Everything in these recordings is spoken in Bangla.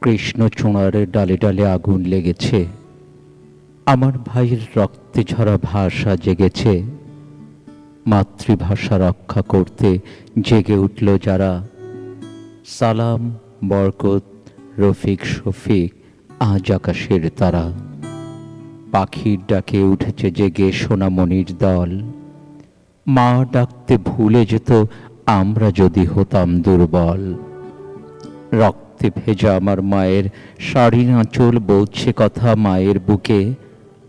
কৃষ্ণচূড়ার ডালে ডালে আগুন লেগেছে। আমার ভাইয়ের রক্তে ঝরা ভাষা জেগেছে। মাতৃভাষা রক্ষা করতে জেগে উঠল যারা। সালাম, বরকত, রফিক, শফিক, আজ আকাশের তারা। পাখির ডাকে উঠেছে জেগে সোনামণির দল। মা ডাকতে ভুলে যেত, আমরা যদি হতাম দুর্বল। রক্তে ভেজা আমার মায়ের শাড়ি আঁচল বলছে কথা মায়ের বুকে।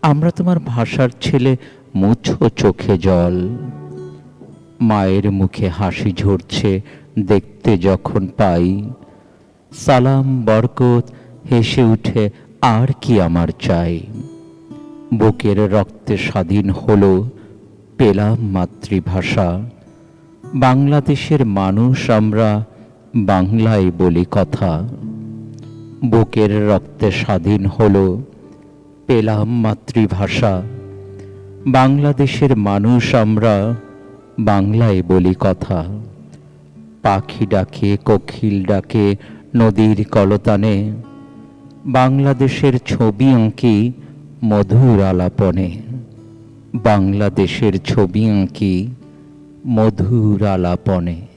আমরা তোমার ভাষার ছেলে, মুছো চোখে জল। মায়ের মুখে হাসি ঝরছে, দেখতে যখন পাই। সালাম, বরকত, হেসে উঠে, আর কি আমার চাই? বুকের রক্তে স্বাধীন হলো পেলাম মাতৃভাষা। বাংলাদেশের মানুষ আমরা বাংলায় বলি কথা। বুকের রক্তে স্বাধীন হলো পেলাম মাতৃভাষা। বাংলাদেশের মানুষ আমরা বাংলায় বলি কথা। পাখি ডাকে, কোকিল ডাকে, নদীর কলতানে। বাংলাদেশের ছবি আঁকি মধুর আলাপনে। বাংলাদেশের ছবি আঁকি মধুর আলাপনে।